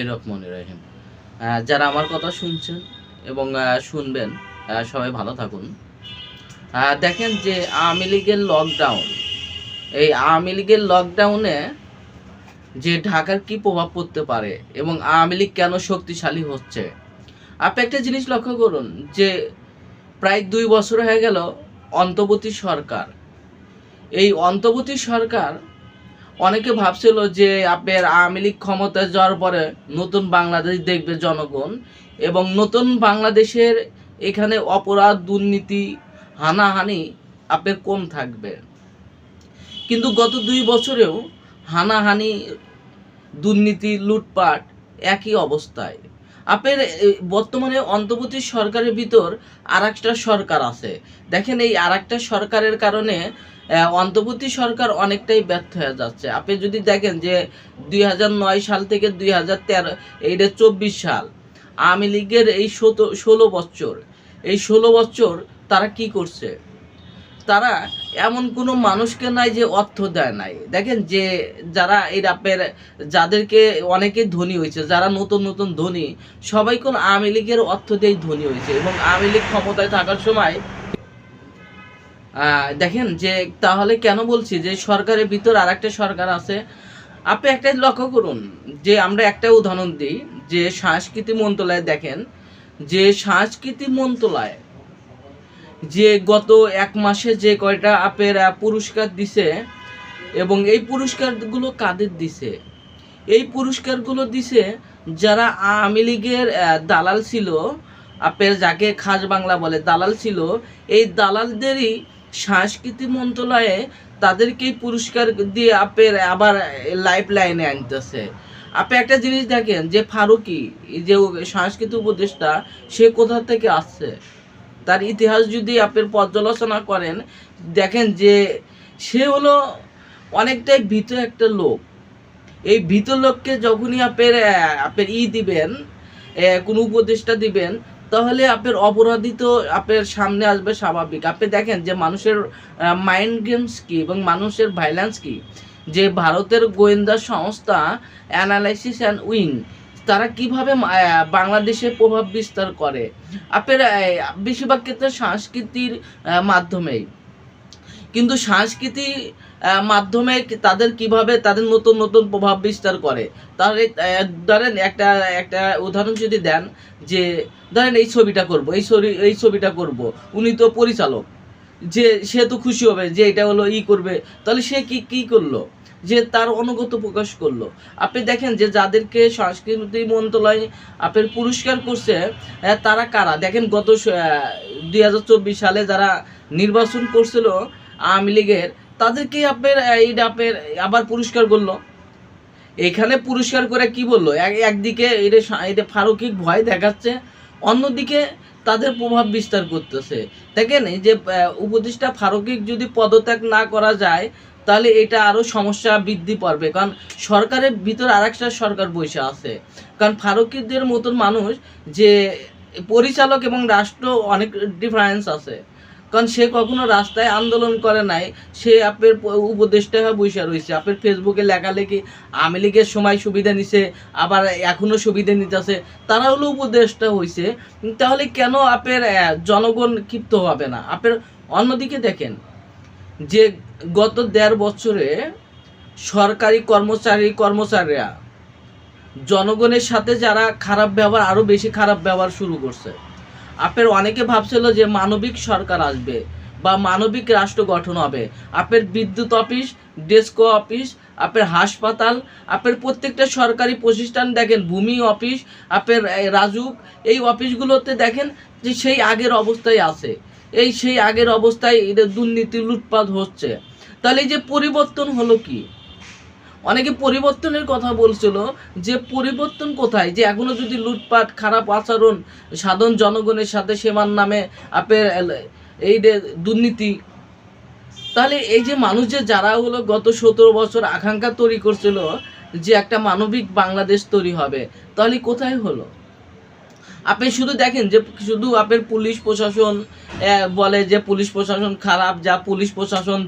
রহমান রহিম যারা আমার কথা শুনছেন এবং শুনবেন সবাই ভালো থাকুন। দেখেন যে আওয়ামী লীগের লকডাউন এই আওয়ামী লীগের লকডাউনে যে ঢাকার কি প্রভাব পড়তে পারে এবং আওয়ামী লীগ কেন শক্তিশালী হচ্ছে? আপনি একটা জিনিস লক্ষ্য করুন যে প্রায় দুই বছর হয়ে গেল অন্তর্বর্তী সরকার। এই অন্তর্বর্তী সরকার অনেকে ভাবছিল যে আপনার আওয়ামী লীগ ক্ষমতায় যাওয়ার পরে নতুন বাংলাদেশ দেখবে জনগণ এবং নতুন বাংলাদেশের এখানে অপরাধ, দুর্নীতি, হানাহানি আপনার কম থাকবে। কিন্তু গত দুই বছরেও হানাহানি, দুর্নীতি, লুটপাট একই অবস্থায়। আপনার বর্তমানে অন্তর্বর্তী সরকারের ভিতর আর সরকার আছে। দেখেন এই আর সরকারের কারণে অন্তর্বর্তী সরকার অনেকটাই ব্যর্থ হয়ে যাচ্ছে। আপনি যদি দেখেন যে দুই হাজার নয় সাল থেকে দুই হাজার তেরো, এইটা চব্বিশ সাল, আওয়ামী লীগের এই ষোলো বছর, এই ষোলো বছর তারা কি করছে? তারা এমন কোনো মানুষকে নাই যে অর্থ দেয় নাই। দেখেন যে যারা এই রাপের, যাদেরকে অনেকে ধনী হয়েছে, যারা নতুন নতুন ধনী, সবাই কোন আওয়ামী লীগের অর্থ দিয়েই ধনী হয়েছে এবং আওয়ামী লীগ ক্ষমতায় থাকার সময় দেখেন যে তাহলে কেন বলছি যে সরকারের ভিতর আর একটা সরকার আছে? আপনি একটা লক্ষ্য করুন, যে আমরা একটা উদাহরণ দিই, যে সংস্কৃতি মন্ত্রণালয় দেখেন, যে সংস্কৃতি মন্ত্রণালয় যে গত এক মাসে যে কয়টা আপের পুরস্কার দিছে এবং এই পুরস্কারগুলো কাদের দিছে? এই পুরস্কারগুলো দিছে যারা আওয়ামী লীগের দালাল ছিল, আপের যাকে খাস বাংলা বলে দালাল ছিল, এই দালালদেরই সংস্কৃতি মন্ত্রণালয়ে তাদেরকেই পুরস্কার দিয়ে আপের আবার লাইফ লাইনে আনতেছে। আপনি একটা জিনিস দেখেন যে ফারুকি যে সংস্কৃতি উপদেষ্টা সে কোথা থেকে আসছে? তার ইতিহাস যদি আপনার পর্যালোচনা করেন দেখেন যে সে হলো অনেকটাই ভীত একটা লোক। এই ভীত লোককে যখনই আপনার আহ, আপনার ই দিবেন কোনো উপদেষ্টা দিবেন তাহলে আপনার অপরাধী তো আপনার সামনে আসবে স্বাভাবিক। আপনি দেখেন যে মানুষের মাইন্ড গেমস কি এবং মানুষের ভাইলেন্স কি? যে ভারতের গোয়েন্দা সংস্থা অ্যানালাইসিস অ্যান্ড উইং তারা কীভাবে বাংলাদেশে প্রভাব বিস্তার করে? আপনার বেশিরভাগ ক্ষেত্রে সংস্কৃতির মাধ্যমেই। কিন্তু সংস্কৃতি মাধ্যমে তাদের কীভাবে তাদের নতুন নতুন প্রভাব বিস্তার করে? তাহলে ধরেন একটা একটা উদাহরণ যদি দেন যে, ধরেন এই ছবিটা করব, এই ছবি, এই ছবিটা করব, উনি তো পরিচালক, যে সে তো খুশি হবে যে এটা হলো, ই করবে, তাহলে সে কি কি করল? যে তার অনুগত প্রকাশ করল। আপনি দেখেন যে যাদেরকে সংস্কৃতি মন্ত্রণালয় আপনার পুরস্কার করছে তারা কারা? দেখেন গত দুই হাজার চব্বিশ সালে যারা নির্বাচন করছিল আওয়ামী লীগের, তাদেরকে আপনার এইটা আপনার, আবার পুরস্কার করল। এখানে পুরস্কার করে কি বলল? একদিকে এটা এটা ফারুকিক ভয় দেখাচ্ছে, অন্যদিকে তাদের প্রভাব বিস্তার করতেছে। দেখেন, এই যে উপদেষ্টা ফারুকিক যদি পদত্যাগ না করা যায়, তাহলে এটা আরও সমস্যা বৃদ্ধি পারবে কারণ সরকারের ভিতর আর সরকার বসে আছে। কারণ ফারুকিদের মতন মানুষ যে, পরিচালক এবং রাষ্ট্র অনেক ডিফারেন্স আছে। কারণ সে কখনো রাস্তায় আন্দোলন করে নাই। সে আপনার উপদেষ্টা হয়ে বসে রয়েছে। আপনার ফেসবুকে লেখালেখি, আওয়ামী লীগের সময় সুবিধা নিছে, আবার এখনও সুবিধা নিতেছে। তারা হলো উপদেষ্টা হয়েছে তাহলে কেন আপনার জনগণ ক্ষিপ্ত হবে না? আপনার অন্যদিকে দেখেন, যে গত দেড় বছরে সরকারি কর্মচারী, কর্মচারীরা জনগণের সাথে যারা খারাপ ব্যবহার আরও বেশি খারাপ ব্যবহার শুরু করছে। আপনার অনেকে ভাবছিল যে মানবিক সরকার আসবে বা মানবিক রাষ্ট্র গঠন হবে। আপনার বিদ্যুৎ অফিস, ডেস্কো অফিস আপনার হাসপাতাল আপনার প্রত্যেকটা সরকারি প্রতিষ্ঠান দেখেন, ভূমি অফিস আপনার এই রাজুক, এই অফিসগুলোতে দেখেন যে সেই আগের অবস্থায় আছে। এই সেই আগের অবস্থায় দুর্নীতি, লুটপাট হচ্ছে। তাহলে যে পরিবর্তন হলো কি? অনেকে পরিবর্তনের কথা বলছিল যে পরিবর্তন কোথায়? যে এখনও যদি লুটপাট, খারাপ আচরণ, সাধারণ জনগণের সাথে সেবার নামে আপনার এল- এই দুর্নীতি, তাহলে এই যে মানুষ যে যারা হলো গত সতেরো বছর আকাঙ্ক্ষা তৈরি করছিল যে একটা মানবিক বাংলাদেশ তৈরি হবে, তাহলে কোথায় হলো? আপনি শুধু দেখেন যে শুধু আপনার পুলিশ প্রশাসন বলে যে পুলিশ প্রশাসন খারাপ, যা পুলিশ প্রশাসন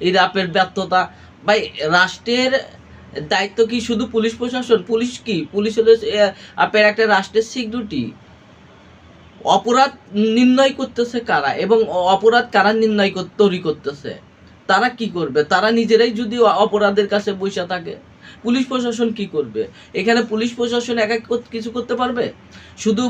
এই আপনার ব্যর্থতা ভাই, রাষ্ট্রের দায়িত্ব কি শুধু পুলিশ প্রশাসন? পুলিশ কি? পুলিশ হলো আপনার একটা রাষ্ট্রের সিকিউরিটি অপরাধ নির্ণয় করতেছে কারা এবং অপরাধ কারা নির্ণয় তৈরি করতেছে? তারা কি করবে? তারা নিজেরাই যদি অপরাধের কাছে বসে থাকে? পুলিশ প্রশাসন কি করবে? এখানে পুলিশ প্রশাসন একা কিছু করতে পারবে? শুধু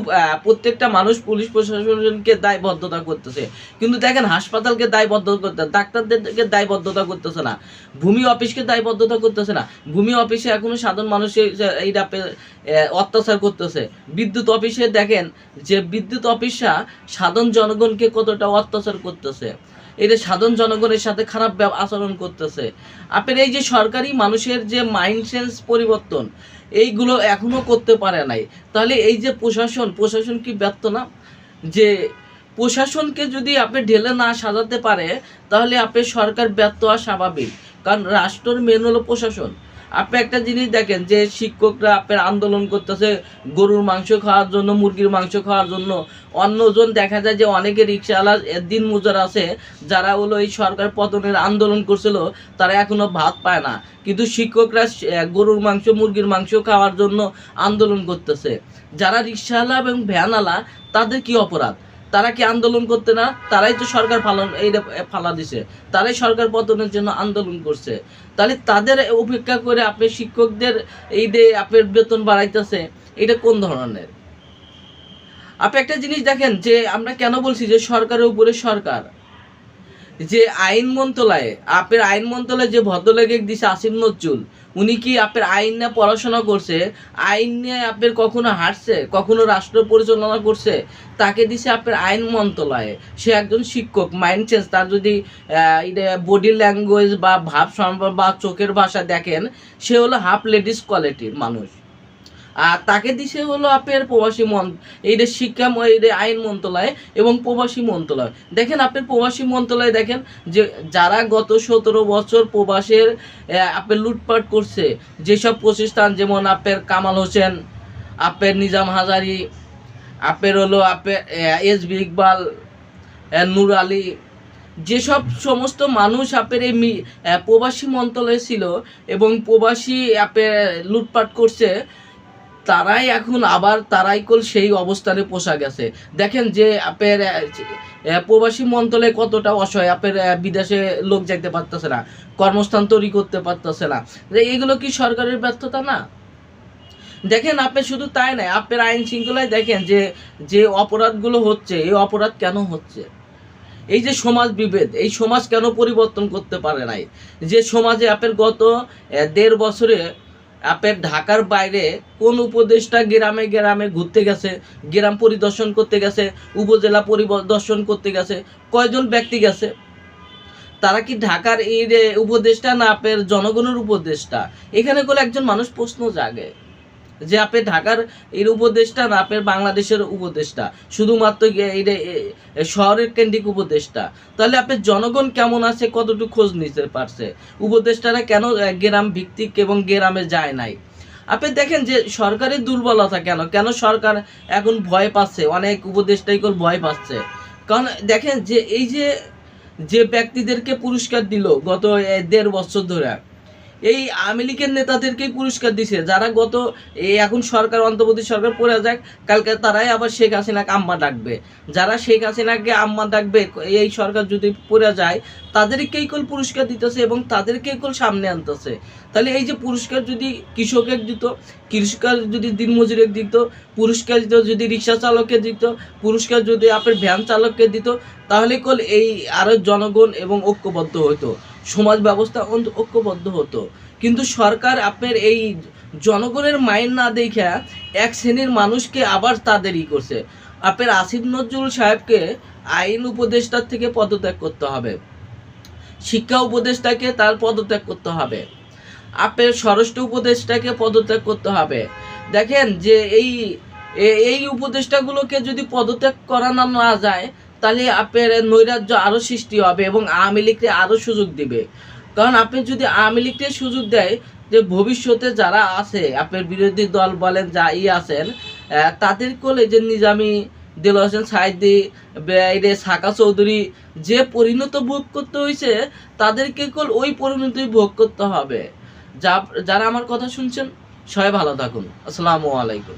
প্রত্যেকটা মানুষ পুলিশ প্রশাসনকে দায়বদ্ধতা করতেছে। কিন্তু দেখেন, হাসপাতালকে দায়বদ্ধ করতে ডাক্তারদেরকে দায়বদ্ধতা করতেছে না। ভূমি অফিসকে দায়বদ্ধতা করতেছে না। ভূমি অফিসে এখনও সাধারণ মানুষের এইটা অত্যাচার করতেছে। বিদ্যুৎ অফিসে দেখেন, যে বিদ্যুৎ অফিসা সাধারণ জনগণকে কতটা অত্যাচার করতেছে। এটা সাধারণ জনগণের সাথে খারাপ আচরণ করতেছে। আপনার এই যে সরকারি মানুষের যে মাইন্ড সেন্স পরিবর্তন, এইগুলো এখনও করতে পারে নাই। তাহলে এই যে প্রশাসন প্রশাসন কি ব্যর্থ না? যে প্রশাসনকে যদি আপনি ঢেলে না সাজাতে পারে, তাহলে আপনার সরকার ব্যর্থ হওয়া স্বাভাবিক। কারণ রাষ্ট্রর মেন হলো প্রশাসন। আপনি একটা জিনিস দেখেন যে শিক্ষকরা আপনার আন্দোলন করতেছে গরুর মাংস খাওয়ার জন্য, মুরগির মাংস খাওয়ার জন্য। অন্যজন দেখা যায় যে অনেকে রিক্সাওয়ালা দিন মজুর আছে, যারা হলো এই সরকার পতনের আন্দোলন করছিল, তারা এখনও ভাত পায় না। কিন্তু শিক্ষকরা গরুর মাংস, মুরগির মাংস খাওয়ার জন্য আন্দোলন করতেছে। যারা রিক্সাওয়ালা এবং ভ্যানওয়ালা, তাদের কি অপরাধ? তারা কি আন্দোলন করতে না? তারাই তো সরকার ফালন এই ফালা দিছে। তারাই সরকার পতনের জন্য আন্দোলন করছে। তাহলে তাদের উপেক্ষা করে আপনি শিক্ষকদের এই যে আপনার বেতন বাড়াইতেছে, এটা কোন ধরনের? আপনি একটা জিনিস দেখেন যে আমরা কেন বলছি যে সরকারের উপরে সরকার? যে আইন মন্ত্রণালয়ে, আপের আইন মন্ত্রণালয়ে যে ভদ্রলোকে দিছে আসিম নজরুল, উনি কি আপনার আইন নিয়ে পড়াশোনা করছে? আইন নিয়ে আপনার কখনো হাঁটছে? কখনো রাষ্ট্র পরিচালনা করছে? তাকে দিছে আপনার আইন মন্ত্রণালয়ে। সে একজন শিক্ষক মাইন্ড চেঞ্জ তার যদি বডি ল্যাঙ্গুয়েজ বা ভাব সম্ভব বা চোখের ভাষা দেখেন, সে হলো হাফ লেডিস কোয়ালিটির মানুষ। আর তাকে দিছে হলো আপনার প্রবাসী মন, এই যে শিক্ষা আইন মন্ত্রণালয় এবং প্রবাসী মন্ত্রণালয়। দেখেন আপনার প্রবাসী মন্ত্রণালয় দেখেন যে যারা গত সতেরো বছর প্রবাসের আপনার লুটপাট করছে, যেসব প্রতিষ্ঠান যেমন আপনার কামাল হোসেন, আপনার নিজাম হাজারি, আপনার হলো আপনার এস বি ইকবাল নূর আলী, যেসব সমস্ত মানুষ আপের এই প্রবাসী মন্ত্রণালয়ে ছিল এবং প্রবাসী আপনার লুটপাট করছে তারাই এখন আবার তারাই কল সেই অবস্থানে পোষা গেছে। দেখেন যে আহ, প্রবাসী মন্ত্রণালয়ে কতটা অসহায় আপের বিদেশে লোক যাইতে পারতেছে না কর্মস্থান তৈরি করতে পারতেছে না। এগুলো কি সরকারের ব্যর্থতা না? দেখেন আপনি শুধু তাই নয় আপনার আইন শৃঙ্খলায় দেখেন যে যে অপরাধগুলো হচ্ছে এই অপরাধ কেন হচ্ছে? এই যে সমাজ বিভেদ এই সমাজ কেন পরিবর্তন করতে পারে নাই? যে সমাজে আপের গত দেড় বছরে আপনার ঢাকার বাইরে কোন উপদেষ্টা গ্রামে গ্রামে ঘুরতে গেছে, গ্রাম পরিদর্শন করতে গেছে, উপজেলা পরিদর্শন করতে গেছে, কয়জন ব্যক্তি গেছে? তারা কি ঢাকার এই উপদেষ্টা না আপনার জনগণের উপদেষ্টা? এখানে করে একজন মানুষ প্রশ্ন জাগে। যে আপনি ঢাকার এর উপদেষ্টা না আপনার বাংলাদেশের উপদেষ্টা। শুধুমাত্র শহরের কেন্দ্রিক উপদেষ্টা। তাহলে আপনার জনগণ কেমন আছে, কতটুকু খোঁজ নিতে পারছে? উপদেষ্টারা কেন গ্রাম ভিত্তিক এবং গ্রামে যায় নাই? আপনি দেখেন যে সরকারের দুর্বলতা কেন? কেন সরকার এখন ভয় পাচ্ছে? অনেক উপদেষ্টাই করে ভয় পাচ্ছে। কারণ দেখেন যে, এই যে যে ব্যক্তিদেরকে পুরস্কার দিল গত দেড় বছর ধরে এই আওয়ামী লীগের নেতাদেরকেই পুরস্কার দিছে। যারা গত, এই এখন সরকার, অন্তর্বর্তী সরকার পড়ে যাক, কালকে তারাই আবার শেখ হাসিনাকে আম্মা ডাকবে। যারা শেখ হাসিনাকে আম্মা ডাকবে, এই সরকার যদি পড়ে যায় তাদেরকেই কল পুরস্কার দিতেছে এবং তাদেরকেই কল সামনে আনতেছে? তাহলে এই যে পুরস্কার যদি কৃষকের দিত কৃষকের যদি দিনমজুরের দিত, পুরস্কার দিত যদি রিক্সা চালককে দিত, পুরস্কার যদি আপনার ভ্যান চালককে দিত, তাহলে কল এই আরও জনগণ এবং ঐক্যবদ্ধ হতো সমাজ ব্যবস্থা ঐক্যবদ্ধ হতো। কিন্তু সরকার আপনার এই জনগণের মাইন্ড না দেখা এক শ্রেণির মানুষকে আবার তাদেরই করছে। আপনার আসিফ নজরুল সাহেবকে আইন উপদেষ্টার থেকে পদত্যাগ করতে হবে। শিক্ষা উপদেষ্টাকে তার পদত্যাগ করতে হবে। আপনার স্বরাষ্ট্র উপদেষ্টাকে পদত্যাগ করতে হবে। দেখেন যে এই এই উপদেষ্টাগুলোকে যদি পদত্যাগ করানো না যায় তাহলে আপনার নৈরাজ্য আরও সৃষ্টি হবে এবং আওয়ামী লীগকে আরও সুযোগ দিবে। কারণ আপনি যদি আওয়ামী লীগকে সুযোগ দেয় যে ভবিষ্যতে যারা আছে, আপনার বিরোধী দল বলেন যা ই আছেন তাদের কোলে যে নিজামি দিল হোসেন সাইদি, বেআইরে, সাকা চৌধুরী যে পরিণত ভোগ করতে হয়েছে তাদেরকে কোল ওই পরিণতি ভোগ করতে হবে। যা, যারা আমার কথা শুনছেন, সবাই ভালো থাকুন। আসসালামু আলাইকুম।